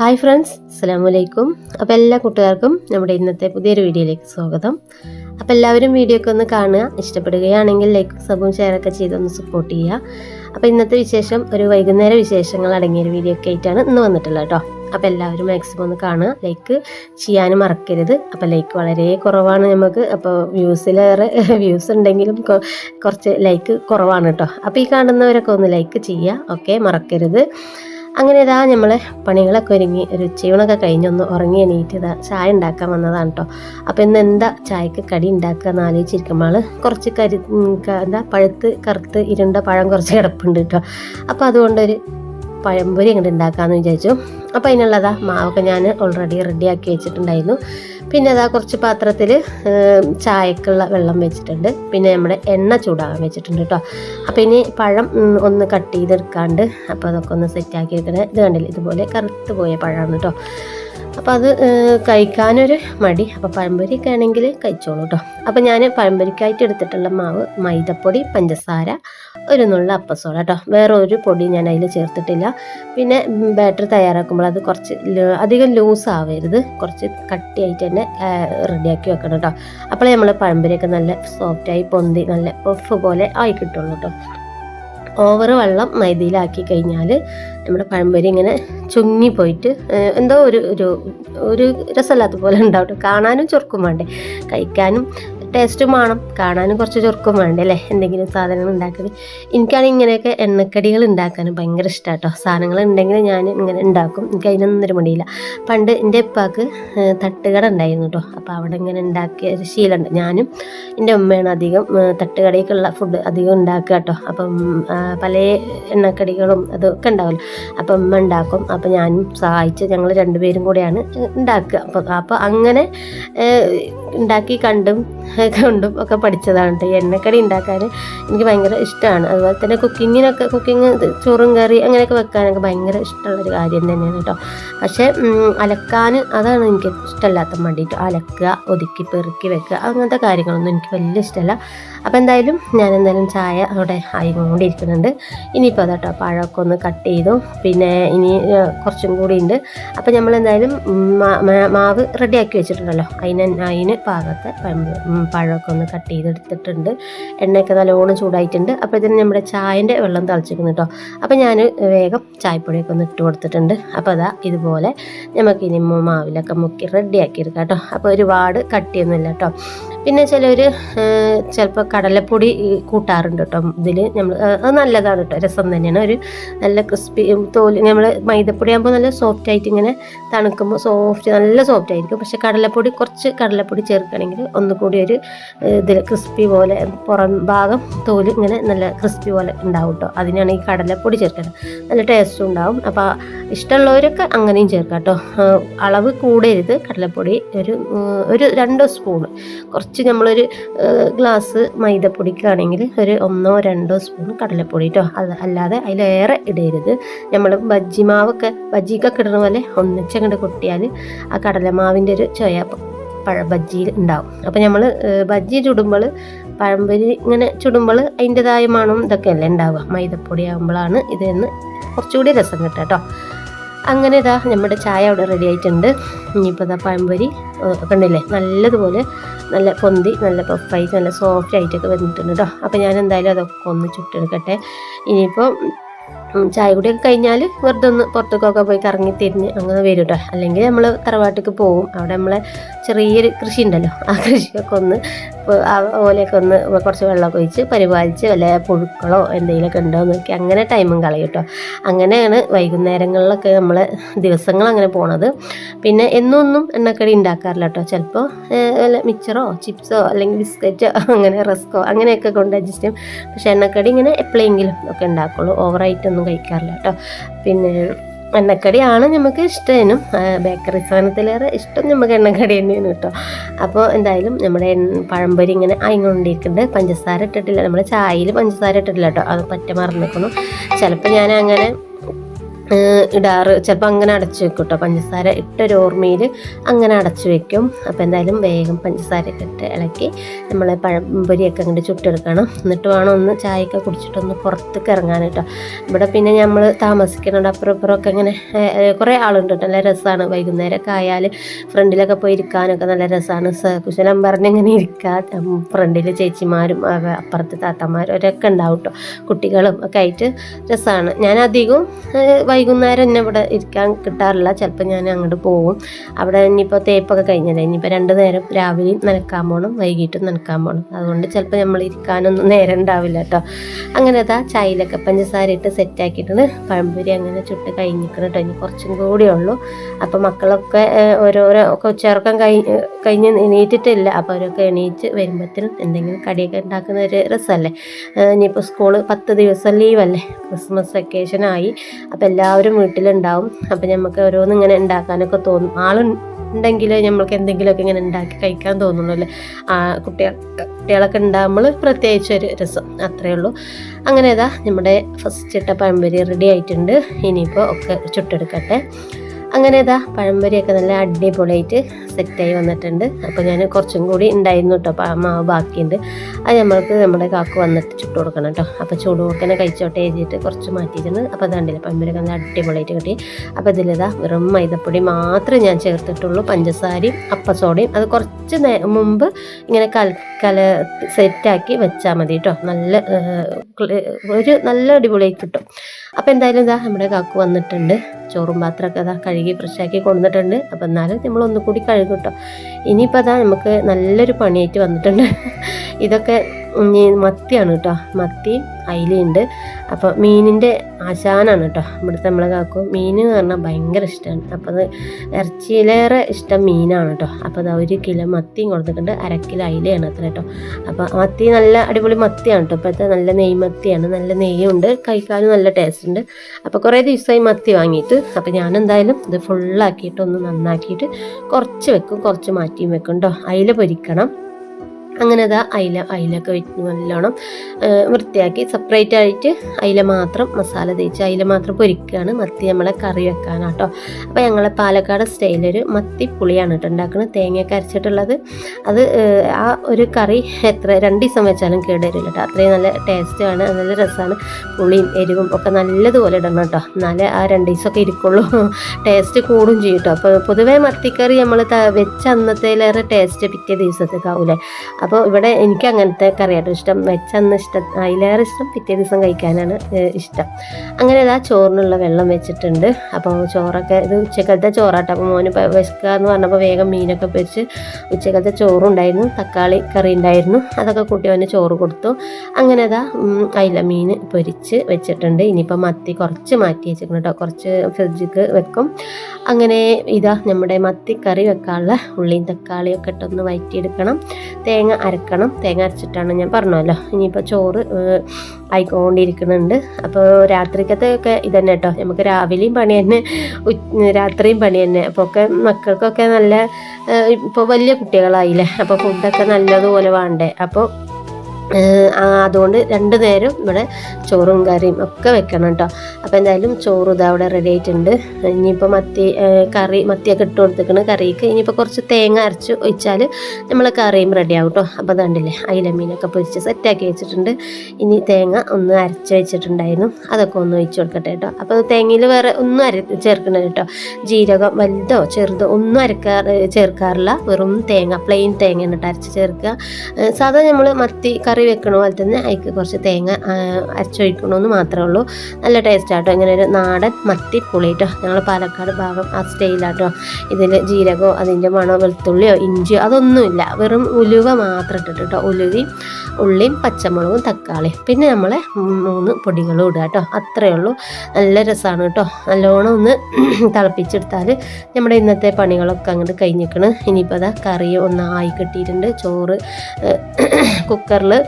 Hi friends അസ്സാം വലൈക്കും അപ്പോൾ എല്ലാ കൂട്ടുകാർക്കും നമ്മുടെ ഇന്നത്തെ പുതിയൊരു വീഡിയോയിലേക്ക് സ്വാഗതം. അപ്പോൾ എല്ലാവരും വീഡിയോ ഒക്കെ ഒന്ന് കാണുക ഇഷ്ടപ്പെടുകയാണെങ്കിൽ ലൈക്കും സബും ഷെയറൊക്കെ ചെയ്തൊന്ന് സപ്പോർട്ട് ചെയ്യുക. അപ്പോൾ ഇന്നത്തെ വിശേഷം ഒരു വൈകുന്നേര വിശേഷങ്ങൾ അടങ്ങിയ ഒരു വീഡിയോ ഒക്കെ ആയിട്ടാണ് ഇന്ന് വന്നിട്ടുള്ളത് കേട്ടോ. അപ്പോൾ എല്ലാവരും മാക്സിമം ഒന്ന് കാണുക ലൈക്ക് ചെയ്യാനും മറക്കരുത്. അപ്പോൾ ലൈക്ക് വളരെ കുറവാണ് നമുക്ക്. അപ്പോൾ വ്യൂസിലേറെ വ്യൂസ് ഉണ്ടെങ്കിലും കുറച്ച് ലൈക്ക് കുറവാണ് കേട്ടോ. അപ്പോൾ ഈ കാണുന്നവരൊക്കെ ഒന്ന് ലൈക്ക് ചെയ്യുക ഓക്കെ മറക്കരുത്. അങ്ങനെ ഇതാ നമ്മൾ പണികളൊക്കെ ഒരുങ്ങി ഒരു ഉച്ചയൂണൊക്കെ കഴിഞ്ഞൊന്ന് ഉറങ്ങി എണീറ്റ് ഇതാ ചായ ഉണ്ടാക്കാൻ വന്നതാണ് കേട്ടോ അപ്പോൾ ഇന്ന് എന്താ ചായക്ക് കടി ഉണ്ടാക്കുക എന്ന് ആലോചിച്ചിരിക്കുമ്പോൾ കുറച്ച് കരി എന്താ പഴുത്ത് കറുത്ത് ഇരുണ്ട പഴം കുറച്ച് കിടപ്പുണ്ട് കേട്ടോ അപ്പോൾ അതുകൊണ്ടൊരു പഴംപൊരി അങ്ങോട്ട് ഉണ്ടാക്കാമെന്ന് വിചാരിച്ചു. അപ്പോൾ അതിനുള്ളതാ മാവൊക്കെ ഞാൻ ഓൾറെഡി റെഡിയാക്കി വെച്ചിട്ടുണ്ടായിരുന്നു. പിന്നെ അതാ കുറച്ച് പാത്രത്തിൽ ചായക്കുള്ള വെള്ളം വെച്ചിട്ടുണ്ട്. പിന്നെ നമ്മുടെ എണ്ണ ചൂടാകാൻ വെച്ചിട്ടുണ്ട് കേട്ടോ അപ്പോൾ ഇനി പഴം ഒന്ന് കട്ട് ചെയ്തെടുക്കാണ്ട് അപ്പോൾ അതൊക്കെ ഒന്ന് സെറ്റാക്കി എടുക്കണേ. ഇത് കണ്ടില്ല? ഇതുപോലെ കറുത്ത് പോയ പഴമാണ് കേട്ടോ അപ്പോൾ അത് കഴിക്കാനൊരു മടി. അപ്പോൾ പഴംപൊരിയൊക്കെ ആണെങ്കിൽ കഴിച്ചോളൂ കേട്ടോ അപ്പോൾ ഞാൻ പഴംപൊരിക്കായിട്ട് എടുത്തിട്ടുള്ള മാവ് മൈദപ്പൊടി പഞ്ചസാര ഒരു നുള്ള അപ്പസോള കേട്ടോ വേറെ ഒരു പൊടി ഞാൻ അതിൽ ചേർത്തിട്ടില്ല. പിന്നെ ബാറ്റർ തയ്യാറാക്കുമ്പോൾ അത് കുറച്ച് അധികം ലൂസ് ആവരുത് കുറച്ച് കട്ടിയായിട്ട് തന്നെ റെഡിയാക്കി വെക്കണം കേട്ടോ അപ്പോൾ നമ്മൾ പഴംപൊരിയൊക്കെ നല്ല സോഫ്റ്റായി പൊന്തി നല്ല പഫ് പോലെ ആയി കിട്ടുള്ളൂ കേട്ടോ ഓവർ വെള്ളം മൈദയിലാക്കി കഴിഞ്ഞാൽ നമ്മുടെ പഴംപൊരി ഇങ്ങനെ ചുങ്ങി പോയിട്ട് എന്തോ ഒരു ഒരു രസമില്ലാത്ത പോലെ ഉണ്ടാവും. കാണാനും ചുർക്കും വേണ്ടേ. കഴിക്കാനും ടേസ്റ്റും വേണം. കാണാനും കുറച്ച് ചൊറുക്കും വേണ്ടല്ലേ എന്തെങ്കിലും സാധനങ്ങൾ ഉണ്ടാക്കുന്നത് എനിക്കാണെങ്കിൽ ഇങ്ങനെയൊക്കെ എണ്ണക്കടികൾ ഉണ്ടാക്കാനും ഭയങ്കര ഇഷ്ടമാണ് കേട്ടോ സാധനങ്ങൾ ഉണ്ടെങ്കിൽ ഞാൻ ഇങ്ങനെ ഉണ്ടാക്കും. എനിക്ക് അതിനൊന്നും ഒരു മടിയില്ല. പണ്ട് എന്റെ ഉപ്പാക്ക് തട്ടുകട ഉണ്ടായിരുന്നു കേട്ടോ. അപ്പോൾ അവിടെ ഇങ്ങനെ ഉണ്ടാക്കിയ ഒരു ശീലമുണ്ട്. ഞാനും എന്റെ ഉമ്മയാണ് അധികം തട്ടുകടയ്ക്കുള്ള ഫുഡ് അധികം ഉണ്ടാക്കുക കേട്ടോ. അപ്പം പല എണ്ണക്കടികളും അതൊക്കെ ഉണ്ടാവില്ല. അപ്പം ഉമ്മ ഉണ്ടാക്കും. അപ്പം ഞാനും സഹായിച്ച് ഞങ്ങൾ രണ്ടുപേരും കൂടെയാണ് ഉണ്ടാക്കുക. അപ്പം അപ്പോൾ അങ്ങനെ ഉണ്ടാക്കി കണ്ടും കണ്ടും ഒക്കെ പഠിച്ചതാണ് എണ്ണക്കടി ഉണ്ടാക്കാൻ എനിക്ക് ഭയങ്കര ഇഷ്ടമാണ്. അതുപോലെ തന്നെ കുക്കിങ്ങിനൊക്കെ കുക്കിങ് ചോറും കറി അങ്ങനെയൊക്കെ വെക്കാനൊക്കെ ഭയങ്കര ഇഷ്ടമുള്ളൊരു കാര്യം തന്നെയാണ് കേട്ടോ പക്ഷേ അലക്കാൻ അതാണ് എനിക്ക് ഇഷ്ടമല്ലാത്ത വേണ്ടിയിട്ട് അലക്കുക ഒതുക്കി പെറുക്കി വെക്കുക അങ്ങനത്തെ കാര്യങ്ങളൊന്നും എനിക്ക് വലിയ ഇഷ്ടമല്ല. അപ്പോൾ എന്തായാലും ഞാൻ എന്തായാലും ചായ അവിടെ ആയിക്കൊണ്ടിരിക്കുന്നുണ്ട്. ഇനിയിപ്പോൾ അതാട്ടോ പഴമൊക്കെ ഒന്ന് കട്ട് ചെയ്തു. പിന്നെ ഇനി കുറച്ചും കൂടി ഉണ്ട് അപ്പോൾ നമ്മൾ എന്തായാലും മാവ് റെഡിയാക്കി വെച്ചിട്ടുണ്ടല്ലോ. അതിന് അതിന് പാകത്തെ പഴം പഴമൊക്കെ ഒന്ന് കട്ട് ചെയ്തെടുത്തിട്ടുണ്ട്. എണ്ണയൊക്കെ നല്ലോണം ചൂടായിട്ടുണ്ട്. അപ്പോൾ ഇതിന് നമ്മുടെ ചായന്റെ വെള്ളം തളിച്ചിരിക്കുന്നു കേട്ടോ അപ്പോൾ ഞാൻ വേഗം ചായപ്പൊടിയൊക്കെ ഒന്ന് ഇട്ട് കൊടുത്തിട്ടുണ്ട്. അപ്പോൾ അതാ ഇതുപോലെ നമുക്ക് ഇനി മു- മാവിലൊക്കെ മുക്കി റെഡിയാക്കി എടുക്കാം കേട്ടോ അപ്പോൾ ഒരുപാട് കട്ടിയൊന്നുമില്ല കേട്ടോ പിന്നെ ചിലർ ചിലപ്പോൾ കടലപ്പൊടി കൂട്ടാറുണ്ട് കേട്ടോ. ഇതിൽ നമ്മൾ അത് നല്ലതാണ് കേട്ടോ. രസം തന്നെയാണ്. ഒരു നല്ല ക്രിസ്പി തോൽ നമ്മൾ മൈദപ്പൊടി ആകുമ്പോൾ നല്ല സോഫ്റ്റ് ആയിട്ട് ഇങ്ങനെ തണുക്കുമ്പോൾ സോഫ്റ്റ് നല്ല സോഫ്റ്റ് ആയിരിക്കും. പക്ഷെ കടലപ്പൊടി കുറച്ച് കടലപ്പൊടി ചേർക്കുകയാണെങ്കിൽ ഒന്നുകൂടി ഒരു ഇതിൽ ക്രിസ്പി പോലെ പുറം ഭാഗം തോൽ ഇങ്ങനെ നല്ല ക്രിസ്പി പോലെ ഉണ്ടാവും കേട്ടോ. അതിനാണ് ഈ കടലപ്പൊടി ചേർക്കുന്നത് നല്ല ടേസ്റ്റും ഉണ്ടാവും. അപ്പോൾ ഇഷ്ടമുള്ളവരൊക്കെ അങ്ങനെയും ചേർക്കാം കേട്ടോ. അളവ് കൂടരുത്. കടലപ്പൊടി ഒരു ഒരു രണ്ട് സ്പൂൺ കുറച്ച് നമ്മളൊരു ഏഹ്, ഗ്ലാസ് മൈദപ്പൊടിക്കാണെങ്കിൽ ഒരു ഒന്നോ രണ്ടോ സ്പൂൺ കടലപ്പൊടി കേട്ടോ അത് അല്ലാതെ അതിലേറെ ഇടരുത്. നമ്മൾ ബജ്ജി മാവൊക്കെ ബജ്ജിക്കൊക്കെ ഇടുന്ന പോലെ ഒന്നിച്ചങ്ങോട്ട് കൊട്ടിയാൽ ആ കടലമാവിന്റെ ഒരു ചൊയ ബജ്ജിയിൽ ഉണ്ടാവും. അപ്പോൾ നമ്മൾ ബജ്ജി ചുടുമ്പോൾ പഴംപൊരി ഇങ്ങനെ ചുടുമ്പോൾ അതിന്റെതായ മണം ഇതൊക്കെയല്ലേ ഉണ്ടാവുക. മൈദപ്പൊടി ആകുമ്പോഴാണ് ഇതെന്ന് കുറച്ചുകൂടി രസം കിട്ടുക കേട്ടോ അങ്ങനെ ഇതാ നമ്മുടെ ചായ അവിടെ റെഡി ആയിട്ടുണ്ട്. ഇനിയിപ്പോൾ ഇതാ പഴംപൊരി കണ്ടില്ലേ? നല്ലതുപോലെ നല്ല പൊന്തി നല്ല പഫായിട്ട് നല്ല സോഫ്റ്റ് ആയിട്ടൊക്കെ വന്നിട്ടുണ്ട് കേട്ടോ അപ്പോൾ ഞാൻ എന്തായാലും അതൊക്കെ ഒന്ന് ചുട്ടെടുക്കട്ടെ. ഇനിയിപ്പോൾ ചായ കുടിയൊക്കെ കഴിഞ്ഞാൽ വെറുതെ ഒന്ന് പുറത്തേക്കൊക്കെ പോയി കറങ്ങി തിരിഞ്ഞ് അങ്ങനെ വരും കേട്ടോ അല്ലെങ്കിൽ നമ്മൾ തറവാട്ടിലേക്ക് പോകും അവിടെ നമ്മളെ ചെറിയൊരു കൃഷി ഉണ്ടല്ലോ ആ കൃഷിയൊക്കെ ഒന്ന് ഓലയൊക്കെ ഒന്ന് കുറച്ച് വെള്ളമൊക്കെ ഒഴിച്ച് പരിപാലിച്ച് വല്ല പുഴുക്കളോ എന്തെങ്കിലുമൊക്കെ ഉണ്ടോ നോക്കി. അങ്ങനെ ടൈമും കളയും കേട്ടോ. അങ്ങനെയാണ് വൈകുന്നേരങ്ങളിലൊക്കെ നമ്മൾ ദിവസങ്ങൾ അങ്ങനെ പോണത്. പിന്നെ എന്നൊന്നും എണ്ണക്കടി ഉണ്ടാക്കാറില്ല കേട്ടോ. ചിലപ്പോൾ വല്ല മിച്ചറോ ചിപ്സോ അല്ലെങ്കിൽ ബിസ്ക്കറ്റോ അങ്ങനെ റസ്കോ അങ്ങനെയൊക്കെ കൊണ്ട് അഡ്ജസ്റ്റ് ചെയ്യും. പക്ഷേ എണ്ണക്കടി ഇങ്ങനെ എപ്പോഴെങ്കിലും ഒക്കെ ഉണ്ടാക്കുള്ളൂ. ഓവറായിട്ടൊന്നും കഴിക്കാറില്ല കേട്ടോ. പിന്നെ എണ്ണക്കടിയാണ് നമുക്ക് ഇഷ്ടം ബേക്കറി സാധനത്തിലേറെ ഇഷ്ടം നമുക്ക് എണ്ണക്കടി തന്നെയാണ് കേട്ടോ. അപ്പോൾ എന്തായാലും നമ്മുടെ പഴംപൊരി ഇങ്ങനെ ആയിക്കൊണ്ടിരിക്കുന്നുണ്ട് പഞ്ചസാര ഇട്ടിട്ടില്ല. നമ്മുടെ ചായയിൽ പഞ്ചസാര ഇട്ടിട്ടില്ല കേട്ടോ. അത് പറ്റ മറന്നിരിക്കുന്നു ചിലപ്പോൾ ഞാൻ അങ്ങനെ ഇടാറ്. ചിലപ്പോൾ അങ്ങനെ അടച്ചു വെക്കും കേട്ടോ പഞ്ചസാര ഇട്ടൊരു ഓർമ്മയിൽ അങ്ങനെ അടച്ചു വെക്കും. അപ്പോൾ എന്തായാലും വേഗം പഞ്ചസാരയൊക്കെ ഇട്ട് ഇളക്കി നമ്മളെ പഴംപൊരിയൊക്കെ അങ്ങോട്ട് ചുട്ടെടുക്കണം. എന്നിട്ട് വേണം ഒന്ന് ചായയൊക്കെ കുടിച്ചിട്ടൊന്ന് പുറത്തേക്ക് ഇറങ്ങാൻ കേട്ടോ. ഇവിടെ പിന്നെ നമ്മൾ താമസിക്കുന്നുണ്ട് അപ്പുറം ഇപ്പുറമൊക്കെ ഇങ്ങനെ കുറേ ആളുണ്ട് കേട്ടോ നല്ല രസമാണ് വൈകുന്നേരമൊക്കെ ആയാൽ ഫ്രണ്ടിലൊക്കെ പോയി ഇരിക്കാനൊക്കെ നല്ല രസമാണ് കുശലം പറഞ്ഞിങ്ങനെ ഇരിക്കാൻ ഫ്രണ്ടിൽ ചേച്ചിമാരും അപ്പുറത്തെ താത്തമാരും അവരൊക്കെ ഉണ്ടാവും കേട്ടോ. കുട്ടികളും ഒക്കെ ആയിട്ട് രസമാണ് ഞാൻ അധികവും വൈകുന്നേരം എന്നെ ഇവിടെ ഇരിക്കാൻ കിട്ടാറില്ല. ചിലപ്പോൾ ഞാൻ അങ്ങോട്ട് പോകും അവിടെ ഇനിയിപ്പോൾ തേപ്പൊക്കെ കഴിഞ്ഞില്ല? ഇനിയിപ്പോൾ രണ്ട് നേരം രാവിലെയും നനക്കാൻ പോകണം വൈകിട്ടും നനക്കാൻ പോകണം അതുകൊണ്ട് ചിലപ്പോൾ നമ്മൾ ഇരിക്കാനൊന്നും നേരം ഉണ്ടാവില്ല കേട്ടോ. അങ്ങനെ അതാ ചായയിലൊക്കെ പഞ്ചസാര ഇട്ട് സെറ്റാക്കിയിട്ടുണ്ട് പഴംപൊരി അങ്ങനെ ചുട്ട് കഴിഞ്ഞിരിക്കണം കേട്ടോ. ഇനി കുറച്ചും കൂടിയേ ഉള്ളൂ. അപ്പോൾ മക്കളൊക്കെ ഓരോരോ ചെറുക്കം കഴിഞ്ഞ് കഴിഞ്ഞ് എണീറ്റിട്ടില്ല. അപ്പോൾ അവരൊക്കെ എണീറ്റ് വരുമ്പോഴത്തേനും എന്തെങ്കിലും കടിയൊക്കെ ഉണ്ടാക്കുന്ന ഒരു രസമല്ലേ? ഇനിയിപ്പോൾ സ്കൂൾ പത്ത് ദിവസം ലീവല്ലേ? ക്രിസ്മസ് വെക്കേഷനായി അപ്പോൾ എല്ലാവരും വീട്ടിലുണ്ടാവും. അപ്പോൾ നമുക്ക് ഓരോന്നും ഇങ്ങനെ ഉണ്ടാക്കാനൊക്കെ തോന്നും. ആളുണ്ടെങ്കിൽ നമ്മൾക്ക് എന്തെങ്കിലുമൊക്കെ ഇങ്ങനെ ഉണ്ടാക്കി കഴിക്കാൻ തോന്നുള്ളൂ ആ കുട്ടികൾ കുട്ടികളൊക്കെ ഉണ്ടാകുമ്പോൾ പ്രത്യേകിച്ച് ഒരു രസം. അത്രയേ ഉള്ളൂ. അങ്ങനെ ഇതാ നമ്മുടെ ഫസ്റ്റ് ഇട്ട പഴംപൊരി റെഡി ആയിട്ടുണ്ട്. ഇനിയിപ്പോൾ ഒക്കെ ചുട്ടെടുക്കട്ടെ. അങ്ങനെ ഇതാ പഴംപൊരിയൊക്കെ നല്ല അടിപൊളിയായിട്ട് സെറ്റായി വന്നിട്ടുണ്ട്. അപ്പോൾ ഞാൻ കുറച്ചും കൂടി ഉണ്ടായിരുന്നു കേട്ടോ പ- മാവ് ബാക്കിയുണ്ട്. അത് നമ്മൾക്ക് നമ്മുടെ കാക്ക് വന്നിട്ട് ചുട്ട് കൊടുക്കണം കേട്ടോ അപ്പോൾ ചൂട് കൊടുക്കണ കഴിച്ചോട്ടെ എഴുതിയിട്ട് കുറച്ച് മാറ്റിയിരുന്നു അപ്പോൾ അതാണ്ടില്ല പഴംപൊരിയൊക്കെ നല്ല അടിപൊളിയായിട്ട് കിട്ടി. അപ്പോൾ ഇതിലിതാ വെറും മൈദപ്പൊടി മാത്രമേ ഞാൻ ചേർത്തിട്ടുള്ളൂ. പഞ്ചസാരയും അപ്പസോടയും അത് കുറച്ച് മുമ്പ് ഇങ്ങനെ കല കല സെറ്റാക്കി വെച്ചാൽ മതി കേട്ടോ നല്ല ഒരു നല്ല അടിപൊളിയായി കിട്ടും. അപ്പോൾ എന്തായാലും ഇതാ നമ്മുടെ കാക്ക് വന്നിട്ടുണ്ട്. ചോറും പാത്രമൊക്കെ അതാ കഴുകി ഫ്രഷാക്കി കൊണ്ടുവന്നിട്ടുണ്ട്. അപ്പോൾ എന്നാലും നമ്മൾ ഒന്നുകൂടി കഴുകും കേട്ടോ. ഇനിയിപ്പോൾ അതാ നമുക്ക് നല്ലൊരു പണിയായിട്ട് വന്നിട്ടുണ്ട്. ഇതൊക്കെ മത്തിയാണ് കേട്ടോ. മത്തി അയിലുണ്ട് അപ്പോൾ മീനിന്റെ ആശാനാണ് കേട്ടോ. ഇവിടുത്തെ നമ്മളെ കാക്കു. മീൻ എന്ന് പറഞ്ഞാൽ ഭയങ്കര ഇഷ്ടമാണ് അപ്പോൾ അത് ഇറച്ചിയിലേറെ ഇഷ്ടം മീനാണ് കേട്ടോ. അപ്പോൾ അത് ഒരു കിലോ മത്തിയും കൊടുത്തിട്ടുണ്ട്. അര കിലോ അയിലയാണ് അത്ര കേട്ടോ. അപ്പോൾ മത്തി നല്ല അടിപൊളി മത്തിയാണ് കേട്ടോ. ഇപ്പോഴത്തെ നല്ല നെയ് മത്തിയാണ്. നല്ല നെയ്യുണ്ട്. കഴിക്കാനും നല്ല ടേസ്റ്റ് ഉണ്ട്. അപ്പോൾ കുറേ ദിവസമായി മത്തി വാങ്ങിയിട്ട്. അപ്പോൾ ഞാൻ എന്തായാലും ഇത് ഫുള്ളാക്കിയിട്ട് ഒന്ന് നന്നാക്കിയിട്ട് കുറച്ച് വെക്കും. കുറച്ച് മാറ്റിയും വെക്കും കേട്ടോ. അയില പൊരിക്കണം. അങ്ങനെ അതാ അയില അയിലൊക്കെ നല്ലോണം വൃത്തിയാക്കി സെപ്പറേറ്റ് ആയിട്ട് അയില മാത്രം മസാല തേച്ച് അയില മാത്രം പൊരിക്കുകയാണ് മത്തി നമ്മളെ കറി വെക്കാനാണ് വെക്കാനാട്ടോ. അപ്പോൾ ഞങ്ങളെ പാലക്കാട് സ്റ്റൈലൊരു മത്തി പുളിയാണ് കേട്ടോ ഉണ്ടാക്കുന്നത് തേങ്ങയൊക്കെ അരച്ചിട്ടുള്ളത്. അത് ആ, ഒരു കറി എത്ര രണ്ട് ദിവസം വെച്ചാലും കേടുവരില്ല കേട്ടോ അത്രയും നല്ല ടേസ്റ്റാണ് നല്ല രസമാണ് പുളിയും എരിവും ഒക്കെ നല്ലതുപോലെ ഇടണം കേട്ടോ എന്നാലേ ആ രണ്ട് ദിവസമൊക്കെ ഇരിക്കുള്ളൂ. ടേസ്റ്റ് കൂടും ചെയ്യും കേട്ടോ അപ്പോൾ പൊതുവേ മത്തിക്കറി നമ്മൾ വെച്ച അന്നത്തേലേറെ ടേസ്റ്റ് പിറ്റേ ദിവസത്തേക്കാവൂലേ. അപ്പോൾ ഇവിടെ എനിക്ക് അങ്ങനത്തെ കറിയാട്ടോ ഇഷ്ടം വെച്ചന്ന് ഇഷ്ടം അതിലേറെ ഇഷ്ടം പിറ്റേ ദിവസം കഴിക്കാനാണ് ഇഷ്ടം. അങ്ങനെ ഇതാ ചോറിനുള്ള വെള്ളം വെച്ചിട്ടുണ്ട്. അപ്പോൾ ചോറൊക്കെ ഇത് ഉച്ചക്കലത്തെ ചോറാട്ടോ. അപ്പോൾ മോന് വിശക്കുക എന്ന് പറഞ്ഞപ്പോൾ വേഗം മീനൊക്കെ പൊരിച്ച് ഉച്ചക്കലത്തെ ചോറുണ്ടായിരുന്നു തക്കാളി കറി ഉണ്ടായിരുന്നു. അതൊക്കെ കൂട്ടി അവന് ചോറ് കൊടുത്തു. അങ്ങനെ ഉം, അയില മീൻ പൊരിച്ച് വെച്ചിട്ടുണ്ട്. ഇനിയിപ്പോൾ മത്തി കുറച്ച് മാറ്റി വെച്ചിട്ടുണ്ട് കേട്ടോ കുറച്ച് ഫ്രിഡ്ജിക്ക് വെക്കും. അങ്ങനെ ഇതാ നമ്മുടെ മത്തി കറി വെക്കാനുള്ള ഉള്ളിയും തക്കാളിയൊക്കെ ഇട്ടൊന്ന് വഴറ്റിയെടുക്കണം തേങ്ങ അരക്കണം. തേങ്ങ അരച്ചിട്ടാണ് ഞാൻ പറഞ്ഞല്ലോ. ഇനിയിപ്പോൾ ചോറ് ആയിക്കൊണ്ടിരിക്കുന്നുണ്ട്. അപ്പോൾ രാത്രിക്കത്തെ ഒക്കെ ഇതന്നെ കേട്ടോ നമുക്ക് രാവിലെയും പണി തന്നെ രാത്രിയും പണി തന്നെ. അപ്പോൾ ഒക്കെ മക്കൾക്കൊക്കെ നല്ല ഇപ്പോൾ വലിയ കുട്ടികളായില്ലേ? അപ്പോൾ ഫുഡൊക്കെ നല്ലതുപോലെ വേണ്ടേ? അപ്പോൾ അതുകൊണ്ട് രണ്ട് നേരം ഇവിടെ ചോറും കറിയും ഒക്കെ വെക്കണം കേട്ടോ അപ്പോൾ എന്തായാലും ചോറ് ഇതാ അവിടെ റെഡി ആയിട്ടുണ്ട്. ഇനിയിപ്പോൾ മത്തി കറി മത്തിയൊക്കെ ഇട്ട് കൊടുത്തേക്കണ. കറിക്ക് ഇനിയിപ്പോൾ കുറച്ച് തേങ്ങ അരച്ച് ഒഴിച്ചാൽ നമ്മൾ കറിയും റെഡി ആവും കേട്ടോ അപ്പോൾ അതുണ്ടല്ലേ അയില മീനൊക്കെ പൊരിച്ച് സെറ്റാക്കി വെച്ചിട്ടുണ്ട്. ഇനി തേങ്ങ ഒന്ന് അരച്ച് വെച്ചിട്ടുണ്ടായിരുന്നു. അതൊക്കെ ഒന്ന് ഒഴിച്ച് കൊടുക്കട്ടെ കേട്ടോ അപ്പോൾ തേങ്ങയിൽ വേറെ ഒന്നും അര ചേർക്കണത് കേട്ടോ ജീരകം വലുതോ ചെറുതോ ഒന്നും അരക്കാർ ചേർക്കാറില്ല. വെറും തേങ്ങ പ്ലെയിൻ തേങ്ങ എന്നിട്ട് അരച്ച് ചേർക്കുക. സാധാരണ നമ്മൾ മത്തി കറി വെക്കണ പോലെ തന്നെ അതിക്ക് കുറച്ച് തേങ്ങ അരച്ചൊഴിക്കണമെന്ന് മാത്രമേ ഉള്ളൂ. നല്ല ടേസ്റ്റ് ആട്ടോ. ഇങ്ങനെ ഒരു നാടൻ മത്തി പുളി കേട്ടോ ഞങ്ങൾ പാലക്കാട് ഭാഗം ആ സ്റ്റൈലാട്ടോ ഇതിൽ ജീരകമോ അതിന്റെ മണോ വെളുത്തുള്ളിയോ ഇഞ്ചിയോ അതൊന്നുമില്ല. വെറും ഉലുവ മാത്രം ഇട്ടിട്ട് കേട്ടോ ഉലുവയും ഉള്ളിയും പച്ചമുളകും തക്കാളിയും. പിന്നെ നമ്മൾ മൂന്ന് പൊടികളും ഇടുക കേട്ടോ അത്രയേ ഉള്ളൂ. നല്ല രസമാണ് കേട്ടോ നല്ലോണം ഒന്ന് തിളപ്പിച്ചെടുത്താൽ നമ്മുടെ ഇന്നത്തെ പണികളൊക്കെ അങ്ങോട്ട് കഴിഞ്ഞിരിക്കണം ഇനിയിപ്പോൾ അതാ കറി ഒന്ന് ആയി കിട്ടിയിട്ടുണ്ട്. ചോറ് കുക്കറിൽ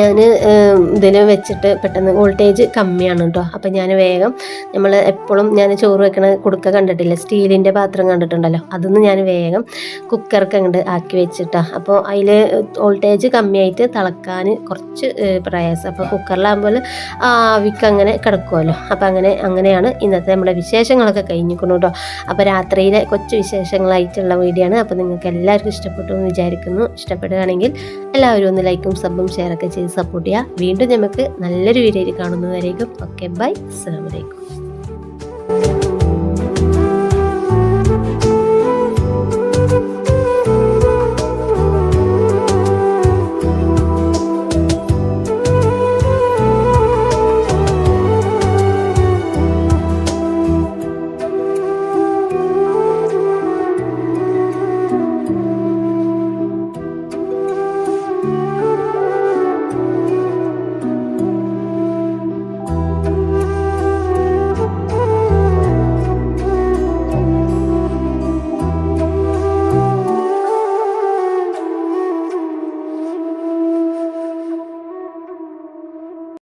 ഞാൻ ഇതിൽ വെച്ചിട്ട് പെട്ടെന്ന് വോൾട്ടേജ് കമ്മിയാണ് കേട്ടോ അപ്പം ഞാൻ വേഗം നമ്മൾ എപ്പോഴും ഞാൻ ചോറ് വെക്കണ കുടുക്ക കണ്ടിട്ടില്ല? സ്റ്റീലിന്റെ പാത്രം കണ്ടിട്ടുണ്ടല്ലോ. അതൊന്ന് ഞാൻ വേഗം കുക്കർക്ക് അങ്ങോട്ട് ആക്കി വെച്ചിട്ടാ. അപ്പോൾ അതിൽ വോൾട്ടേജ് കമ്മിയായിട്ട് തിളക്കാൻ കുറച്ച് പ്രയാസം. അപ്പോൾ കുക്കറിലാകുമ്പോൾ ആവിക്ക് അങ്ങനെ കിടക്കുമല്ലോ അപ്പോൾ അങ്ങനെ അങ്ങനെയാണ് ഇന്നത്തെ നമ്മുടെ വിശേഷങ്ങളൊക്കെ കഴിഞ്ഞിരിക്കുന്നു കേട്ടോ അപ്പോൾ രാത്രിയിലെ കൊച്ച് വിശേഷങ്ങളായിട്ടുള്ള വീഡിയോ ആണ് അപ്പോൾ നിങ്ങൾക്ക് എല്ലാവർക്കും ഇഷ്ടപ്പെട്ടു എന്ന് വിചാരിക്കുന്നു. ഇഷ്ടപ്പെടുകയാണെങ്കിൽ എല്ലാവരും ഒന്ന് ലൈക്കും സബും ഷെയറൊക്കെ ചെയ്ത് സപ്പോർട്ട് ചെയ്യുക വീണ്ടും നമുക്ക് നല്ലൊരു വീഡിയോയിൽ കാണുന്നതായിരിക്കും ഓക്കെ ബൈ അസ്സാം വലൈക്കും